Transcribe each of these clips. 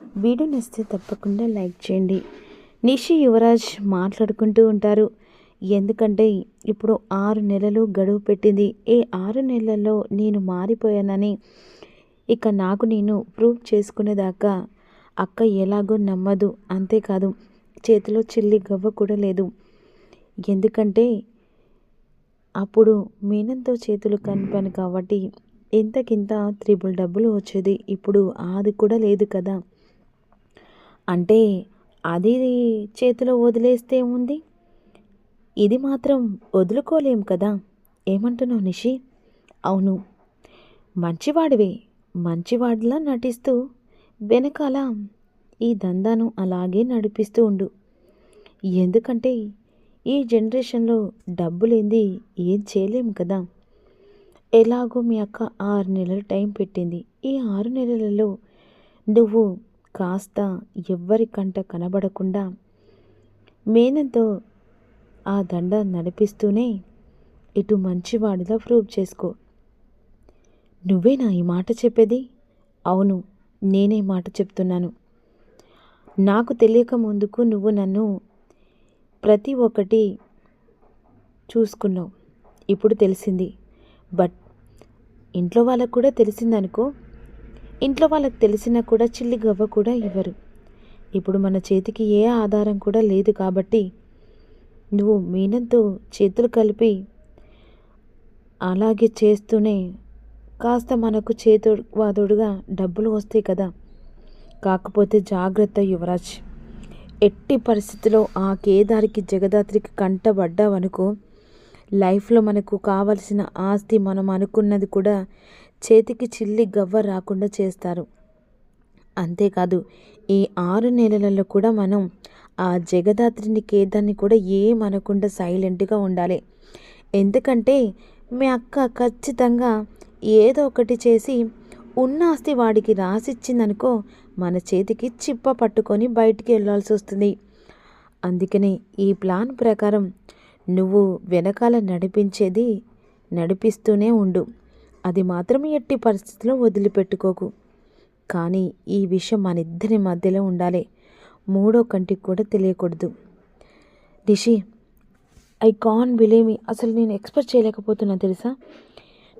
Video నచ్చితే తప్పకుండా like చేయండి. నిషి యువరాజ్ మాట్లాడుకుంటూ ఉంటారు. ఎందుకంటే ఇప్పుడు ఆరు నెలలు గడువు పెట్టింది. ఈ ఆరు నెలల్లో నేను మారిపోయానని ఇక నాకు నేను ప్రూవ్ చేసుకునేదాకా అక్క ఎలాగో నమ్మదు. అంతేకాదు చేతిలో చిల్లి గవ్వ కూడా లేదు. ఎందుకంటే అప్పుడు మీనంతో చేతులు కనిపాను కాబట్టి ఇంతకింత త్రిబుల్ డబ్బులు వచ్చేది. ఇప్పుడు అది కూడా లేదు కదా. అంటే అది చేతిలో వదిలేస్తే ఉంది? ఇది మాత్రం వదులుకోలేం కదా? ఏమంటున్నావు నిషి? అవును. మంచివాడివే. మంచివాడిలా నటిస్తూ వెనకాల ఈ దందాను అలాగే నడిపిస్తూ ఉండు. ఎందుకంటే ఈ జనరేషన్లో డబ్బు లేని ఏం చేయలేం కదా? ఎలాగో మీ అక్క ఆరు నెలలు టైం పెట్టింది. ఈ ఆరు నెలలలో నువ్వు కాస్త ఎవ్వరికంట కనబడకుండా మేనంతో ఆ దండ నడిపిస్తూనే ఇటు మంచివాడిలా ప్రూవ్ చేసుకో. నువ్వేనా ఈ మాట చెప్పేది? అవును నేనే మాట చెప్తున్నాను. నాకు తెలియక ముందుకు నువ్వు నన్ను ప్రతి ఒక్కటి చూసుకున్నావు. ఇప్పుడు తెలిసింది. బట్ ఇంట్లో వాళ్ళకు కూడా తెలిసిందనుకో ఇంట్లో వాళ్ళకి తెలిసినా కూడా చిల్లి గవ్వ కూడా ఇవ్వరు. ఇప్పుడు మన చేతికి ఏ ఆధారం కూడా లేదు కాబట్టి నువ్వు మీనంతో చేతులు కలిపి అలాగే చేస్తూనే కాస్త మనకు చేతు వాదుడుగా డబ్బులు వస్తాయి కదా. కాకపోతే జాగ్రత్త యువరాజ్. ఎట్టి పరిస్థితిలో ఆ కేదారికి జగదాత్రికి కంటబడ్డావనుకో లైఫ్లో మనకు కావలసిన ఆస్తి మనం అనుకున్నది కూడా చేతికి చిల్లి గవ్వ రాకుండా చేస్తారు. అంతేకాదు ఈ ఆరు నెలలలో కూడా మనం ఆ జగదాత్రిని కేదాన్ని కూడా ఏమనకుండా సైలెంట్గా ఉండాలి. ఎందుకంటే మీ అక్క ఖచ్చితంగా ఏదో ఒకటి చేసి ఉన్న ఆస్తి వాడికి రాసిచ్చిందనుకో మన చేతికి చిప్ప పట్టుకొని బయటికి వెళ్ళాల్సి వస్తుంది. అందుకనే ఈ ప్లాన్ ప్రకారం నువ్వు వెనకాల నడిపించేది నడిపిస్తూనే ఉండు. అది మాత్రం ఎట్టి పరిస్థితిలో వదిలిపెట్టుకోకు. కానీ ఈ విషయం మనిద్దరి మధ్యలో ఉండాలి. మూడో కంటికి కూడా తెలియకూడదు. రిషి ఐ కాన్ బిలీవ్ అసలు నేను ఎక్స్పెక్ట్ చేయలేకపోతున్నా తెలుసా?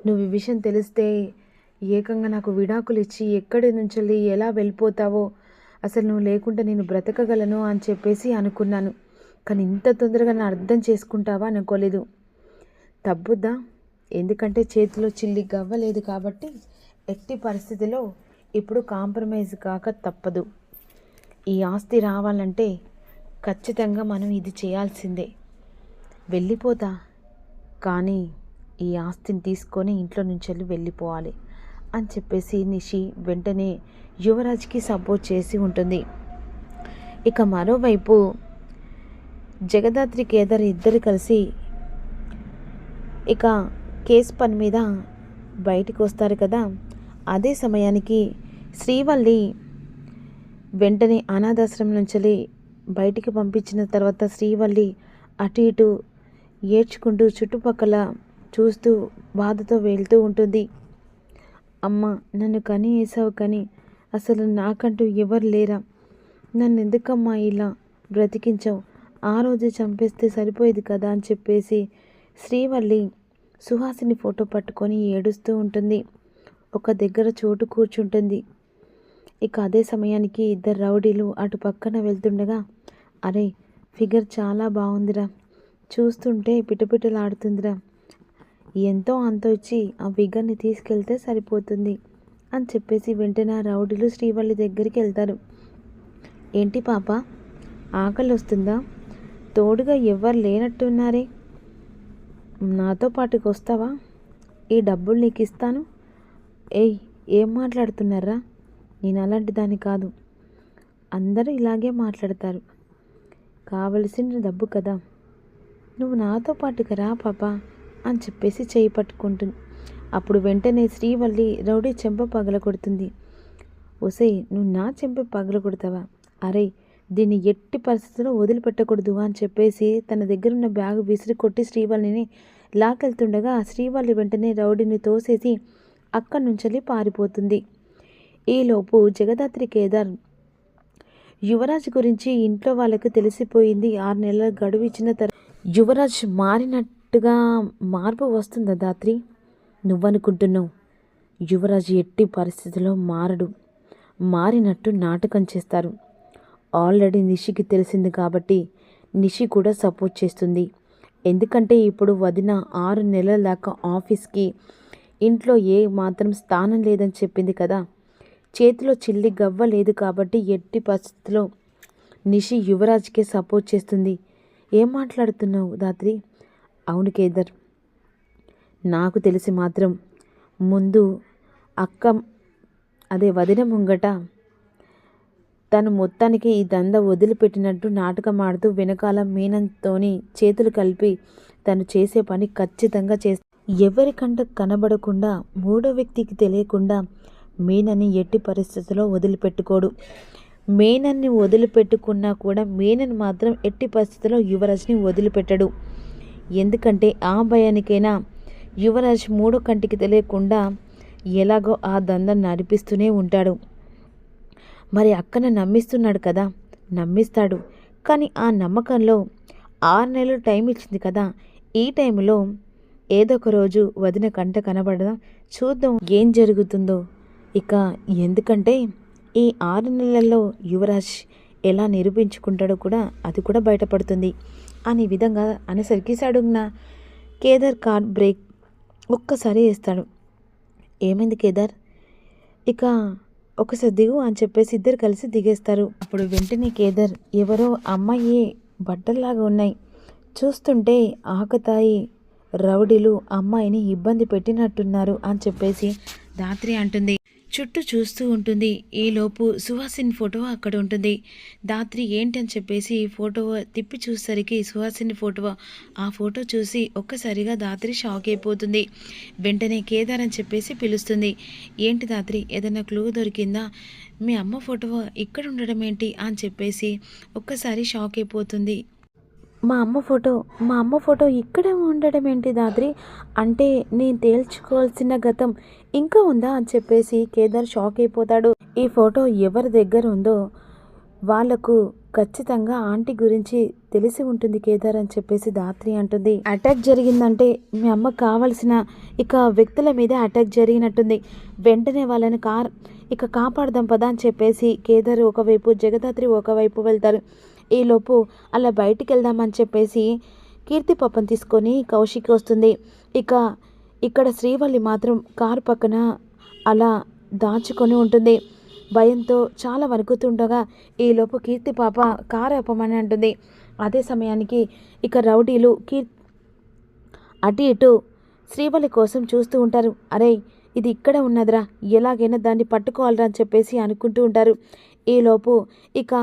నువ్వు ఈ విషయం తెలిస్తే ఏకంగా నాకు విడాకులు ఇచ్చి ఎక్కడి నుంచి వెళ్ళి ఎలా వెళ్ళిపోతావో అసలు నువ్వు లేకుండా నేను బ్రతకగలను అని చెప్పేసి అనుకున్నాను. కానీ ఇంత తొందరగా నా అర్థం చేసుకుంటావా అనుకోలేదు. తప్పుద్దా? ఎందుకంటే చేతిలో చిల్లి గవ్వలేదు కాబట్టి ఎట్టి పరిస్థితిలో ఇప్పుడు కాంప్రమైజ్ కాక తప్పదు. ఈ ఆస్తి రావాలంటే ఖచ్చితంగా మనం ఇది చేయాల్సిందే. వెళ్ళిపోతా. కానీ ఈ ఆస్తిని తీసుకొని ఇంట్లో నుంచి వెళ్ళి వెళ్ళిపోవాలి అని చెప్పేసి నిషి వెంటనే యువరాజ్కి సపోర్ట్ చేసి ఉంటుంది. ఇక మరోవైపు జగదాత్రి కేదార్ ఇద్దరు కలిసి ఇక కేసు పని మీద బయటికి వస్తారు కదా. అదే సమయానికి శ్రీవల్లి వెంటనే అనాథాశ్రమం నుంచి బయటికి పంపించిన తర్వాత శ్రీవల్లి అటు ఇటు ఏడ్చుకుంటూ చుట్టుపక్కల చూస్తూ బాధతో వెళ్తూ ఉంటుంది. అమ్మ నన్ను కని వేసావు కానీ అసలు నాకంటూ ఎవరు లేరా? నన్ను ఎందుకమ్మా ఇలా బ్రతికించావు? ఆ రోజే చంపేస్తే సరిపోయేది కదా అని చెప్పేసి శ్రీవల్లి సుహాసిని ఫోటో పట్టుకొని ఏడుస్తూ ఉంటుంది. ఒక దగ్గర చోటు కూర్చుంటుంది. ఇక అదే సమయానికి ఇద్దరు రౌడీలు అటు పక్కన వెళ్తుండగా అరే ఫిగర్ చాలా బాగుందిరా. చూస్తుంటే పిటపిటలాడుతుందిరా. ఎంతో అంత ఇచ్చి ఆ ఫిగర్ని తీసుకెళ్తే సరిపోతుంది అని చెప్పేసి వెంటనే ఆ రౌడీలు శ్రీవల్లి దగ్గరికి వెళ్తారు. ఏంటి పాప ఆకలి వస్తుందా తోడుగా ఎవరు లేనట్టున్నారే. నాతో పాటుకు వస్తావా ఈ డబ్బులు నీకు ఇస్తాను ఏయ్ ఏం మాట్లాడుతున్నారా? నేను అలాంటి దాన్ని కాదు. అందరూ ఇలాగే మాట్లాడతారు. కావలసిన డబ్బు కదా. నువ్వు నాతో పాటుకు రా పాప అని చెప్పేసి చేయి పట్టుకుంటుంది. అప్పుడు వెంటనే శ్రీవల్లి రౌడీ చెంప పగల కొడుతుంది ఒసే నువ్వు నా చెంప పగల కొడతావా అరే దీన్ని ఎట్టి పరిస్థితుల్లో వదిలిపెట్టకూడదు అని చెప్పేసి తన దగ్గర ఉన్న బ్యాగ్ విసిరి కొట్టి శ్రీవల్లిని లాకెళ్తుండగా శ్రీవల్లి వెంటనే రౌడీని తోసేసి అక్కడి నుంచి పారిపోతుంది. ఈలోపు జగదాత్రి కేదార్ యువరాజ్ గురించి ఇంట్లో వాళ్ళకు తెలిసిపోయింది. ఆరు నెలల గడువు ఇచ్చిన తర్వాత యువరాజ్ మారినట్టుగా మార్పు వస్తుందా దాత్రి? నువ్వనుకుంటున్నావు. యువరాజ్ ఎట్టి పరిస్థితిలో మారడు. మారినట్టు నాటకం చేస్తారు. ఆల్రెడీ నిషికి తెలిసింది కాబట్టి నిషి కూడా సపోర్ట్ చేస్తుంది. ఎందుకంటే ఇప్పుడు వదిన ఆరు నెలల దాకా ఆఫీస్కి ఇంట్లో ఏ మాత్రం స్థానం లేదని చెప్పింది కదా. చేతిలో చిల్లి గవ్వ లేదు కాబట్టి ఎట్టి పరిస్థితిలో నిషి యువరాజ్కే సపోర్ట్ చేస్తుంది. ఏం మాట్లాడుతున్నావు దాత్రి అవును కేదర్. నాకు తెలిసి మాత్రం ముందు అక్క అదే వదిన ముంగట తను మొత్తానికి ఈ దంద వదిలిపెట్టినట్టు నాటకం ఆడుతూ వెనకాల మీనంతోని చేతులు కలిపి తను చేసే పని ఖచ్చితంగా చేస్తా ఎవరికంట కనబడకుండా మూడో వ్యక్తికి తెలియకుండా మీనని ఎట్టి పరిస్థితుల్లో వదిలిపెట్టుకోడు. మేనన్ని వదిలిపెట్టుకున్నా కూడా మేనని మాత్రం ఎట్టి పరిస్థితుల్లో యువరాజ్ని వదిలిపెట్టడు. ఎందుకంటే ఆ భయానికైనా యువరాజ్ మూడో కంటికి తెలియకుండా ఎలాగో ఆ దందం నడిపిస్తూనే ఉంటాడు. మరి అక్కను నమ్మిస్తున్నాడు కదా? నమ్మిస్తాడు. కానీ ఆ నమ్మకంలో ఆరు నెలలు టైం ఇచ్చింది కదా? ఈ టైంలో ఏదో ఒక రోజు వదిన కంట కనబడదాం? చూద్దాం ఏం జరుగుతుందో. ఇక ఎందుకంటే ఈ ఆరు నెలల్లో యువరాజ్ ఎలా నిరూపించుకుంటాడో కూడా అది కూడా బయటపడుతుంది. అనే విధంగా అనేసరికి సడుగున కేదార్ కార్ బ్రేక్ ఒక్కసారి వేస్తాడు. ఏమైంది కేదార్? ఇక ఒకసారి దిగు అని చెప్పేసి ఇద్దరు కలిసి దిగేస్తారు. అప్పుడు వెంటనే కేదర్ ఎవరో అమ్మాయి బట్టల్లాగా ఉన్నాయి. చూస్తుంటే ఆకతాయి రౌడీలు అమ్మాయిని ఇబ్బంది పెట్టినట్టున్నారు అని చెప్పేసి దాత్రి అంటుంది. చుట్టూ చూస్తూ ఉంటుంది. ఈలోపు సుహాసిని ఫోటో అక్కడ ఉంటుంది. దాత్రి ఏంటని చెప్పేసి ఫోటో తిప్పి చూసేసరికి సుహాసిని ఫోటో ఆ ఫోటో చూసి ఒక్కసారిగా దాత్రి షాక్ అయిపోతుంది. వెంటనే కేదార్ అని చెప్పేసి పిలుస్తుంది. ఏంటి దాత్రి ఏదైనా క్లూ దొరికిందా? మీ అమ్మ ఫోటో ఇక్కడ ఉండడం ఏంటి? అని చెప్పేసి ఒక్కసారి షాక్ అయిపోతుంది. మా అమ్మ ఫోటో మా అమ్మ ఫోటో ఇక్కడే ఉండడం ఏంటి దాద్రి? అంటే నేను తేల్చుకోవాల్సిన గతం ఇంకా ఉందా అని చెప్పేసి కేదార్ షాక్ అయిపోతాడు. ఈ ఫోటో ఎవరి దగ్గర ఉందో వాళ్ళకు ఖచ్చితంగా ఆంటీ గురించి తెలిసి ఉంటుంది కేదార్ అని చెప్పేసి దాత్రి అంటుంది. అటాక్ జరిగిందంటే మీ అమ్మ కావలసిన ఇక వ్యక్తుల మీద అటాక్ జరిగినట్టుంది. వెంటనే వాళ్ళని కార్ ఇక కాపాడదాం పదా అని చెప్పేసి కేదార్ ఒకవైపు జగదాత్రి ఒకవైపు వెళ్తారు. ఈలోపు అలా బయటికి వెళ్దామని చెప్పేసి కీర్తి పాపం తీసుకొని కౌశిక్ వస్తుంది. ఇక ఇక్కడ శ్రీవల్లి మాత్రం కారు పక్కన అలా దాచుకొని ఉంటుంది. భయంతో చాలా వణుకుతుండగా ఈలోపు కీర్తి పాప కారు ఆపమని అంటుంది. అదే సమయానికి ఇక రౌడీలు కీర్ అటు ఇటు శ్రీవల్లి కోసం చూస్తూ ఉంటారు. అరే ఇది ఇక్కడ ఉన్నదిరా ఎలాగైనా దాన్ని పట్టుకోవాలరా అని చెప్పేసి అనుకుంటూ ఉంటారు. ఈలోపు ఇక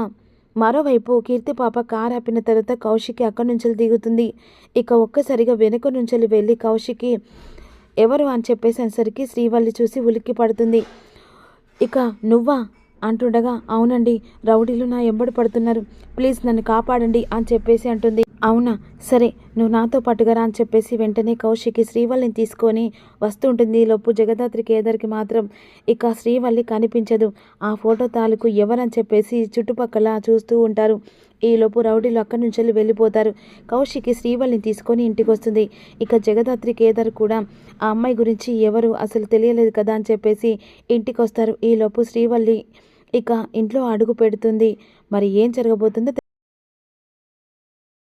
మరోవైపు కీర్తి పాప కారు ఆపిన తర్వాత కౌశికి అక్కడి నుంచి దిగుతుంది. ఇక ఒక్కసారిగా వెనుక నుంచి వెళ్ళి కౌశికి ఎవరు అని చెప్పేసి శ్రీవల్లి చూసి ఉలిక్కి పడుతుంది. ఇక నువ్వా? అంటుండగా అవునండి రౌడీలు నా ఎంబడి పడుతున్నారు. ప్లీజ్ నన్ను కాపాడండి అని చెప్పేసి అంటుంది. అవునా? సరే నువ్వు నాతో పాటుగా రా అని చెప్పేసి వెంటనే కౌశికి శ్రీవల్లిని తీసుకొని వస్తుంటుంది లోపు జగదాత్రి కేదర్కి మాత్రం ఇక శ్రీవల్లి కనిపించదు. ఆ ఫోటో తాలూకు ఎవరని చెప్పేసి చుట్టుపక్కల చూస్తూ ఉంటారు. ఈలోపు రౌడీలు అక్కడి నుంచి వెళ్ళిపోతారు. కౌశికి శ్రీవల్లిని తీసుకొని ఇంటికి వస్తుంది. ఇక జగదాత్రి కేదార్ కూడా ఆ అమ్మాయి గురించి ఎవరు అసలు తెలియలేదు కదా అని చెప్పేసి ఇంటికి వస్తారు. ఈలోపు శ్రీవల్లి ఇక ఇంట్లో అడుగు పెడుతుంది. మరి ఏం జరగబోతుందో